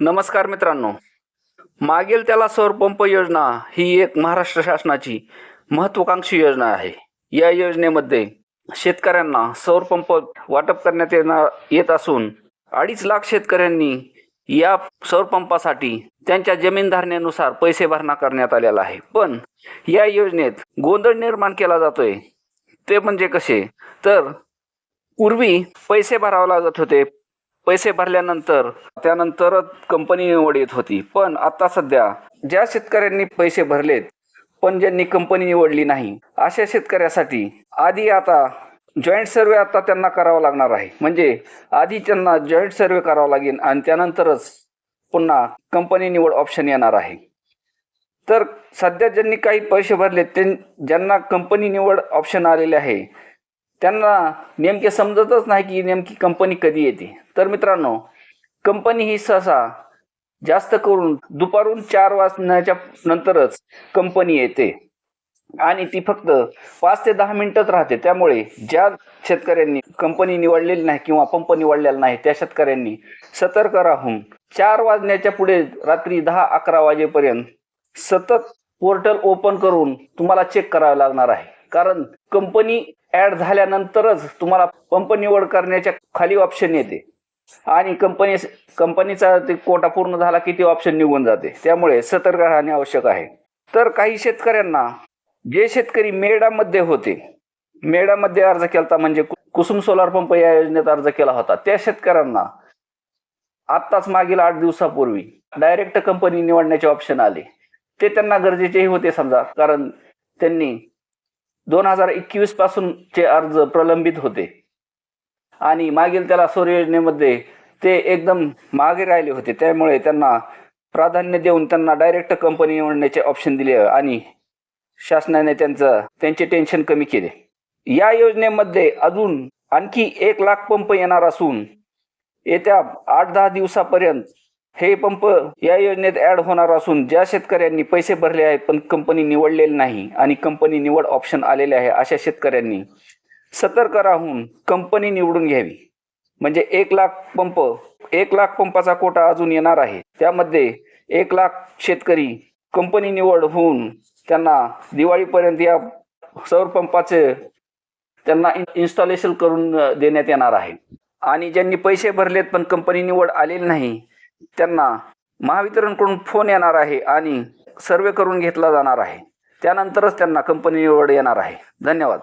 नमस्कार मित्रांनो. मागील त्याला सौर पंप योजना ही एक महाराष्ट्र शासनाची महत्वाकांक्षी योजना आहे. या योजनेमध्ये शेतकऱ्यांना सौर पंप वाटप करण्यात येणार येत असून अडीच लाख शेतकऱ्यांनी या सौर पंपासाठी त्यांच्या जमीनधारणेनुसार पैसे भरणा करण्यात आलेला आहे. पण या योजनेत गोंधळ निर्माण केला जातोय. ते म्हणजे कसे? तर पूर्वी पैसे भरावे लागत होते पैसे भरल्यानंतर त्यानंतरच कंपनी निवड येत होती. पण आता सध्या ज्या शेतकऱ्यांनी पैसे भरलेत पण ज्यांनी कंपनी निवडली नाही अशा शेतकऱ्यासाठी आधी आता जॉईंट सर्वे आता त्यांना करावा लागणार आहे. म्हणजे आधी त्यांना जॉईंट सर्वे करावा लागेल आणि त्यानंतरच पुन्हा कंपनी निवड ऑप्शन येणार आहे. तर सध्या ज्यांनी काही पैसे भरले ते ज्यांना कंपनी निवड ऑप्शन आलेले आहे त्यांना नेमके समजतच नाही की नेमकी कंपनी कधी येते. तर मित्रांनो कंपनी ही सहसा जास्त करून दुपारून चार वाजण्याच्या नंतरच कंपनी येते. आणि ती फक्त पाच ते दहा मिनिटच राहते. त्यामुळे ज्या शेतकऱ्यांनी कंपनी निवडलेली नाही किंवा पंप निवडलेला नाही त्या शेतकऱ्यांनी सतर्क राहून चार वाजण्याच्या पुढे रात्री दहा अकरा वाजेपर्यंत सतत पोर्टल ओपन करून तुम्हाला चेक करावं लागणार आहे. कारण कंपनी ऍड झाल्यानंतरच तुम्हाला पंप निवड करण्याच्या खाली ऑप्शन येते. आणि कंपनी कंपनीचा ते कोटा पूर्ण झाला की ते ऑप्शन निघून जाते. त्यामुळे सतर्क राहणे आवश्यक आहे. तर काही शेतकऱ्यांना जे शेतकरी मेडामध्ये होते मेडामध्ये अर्ज केला म्हणजे कुसुम सोलार पंप या योजनेत अर्ज केला होता. त्या शेतकऱ्यांना आत्ताच मागील आठ दिवसापूर्वी डायरेक्ट कंपनी निवडण्याचे ऑप्शन आले. ते त्यांना गरजेचेही होते समजा कारण त्यांनी दोन हजार एकवीस पासूनचे अर्ज प्रलंबित होते. आणि मागील त्याला सौर योजनेमध्ये ते एकदम मागे राहिले होते. त्यामुळे त्यांना प्राधान्य देऊन त्यांना डायरेक्ट कंपनी निवडण्याचे ऑप्शन दिले आणि शासनाने त्यांचं त्यांचे टेन्शन कमी केले. या योजनेमध्ये अजून आणखी एक लाख पंप येणार असून येत्या आठ दहा दिवसापर्यंत हे पंप या योजनेत ऍड होणार असून ज्या शेतकऱ्यांनी पैसे भरले आहेत पण कंपनी निवडलेली नाही आणि कंपनी निवड ऑप्शन आलेले आहे अशा शेतकऱ्यांनी सतर्क राहून कंपनी निवडून घ्यावी. म्हणजे एक लाख पंप एक लाख पंपाचा कोटा अजून येणार आहे. त्यामध्ये एक लाख शेतकरी कंपनी निवड होऊन त्यांना दिवाळीपर्यंत या सौर पंपाचे त्यांना इन्स्टॉलेशन करून देण्यात येणार आहे. आणि ज्यांनी पैसे भरलेत पण कंपनी निवड आलेली नाही त्यांना महावितरणकडून फोन येणार आहे आणि सर्वे करून घेतला जाणार आहे. त्यानंतरच त्यांना कंपनी निवड येणार आहे. धन्यवाद.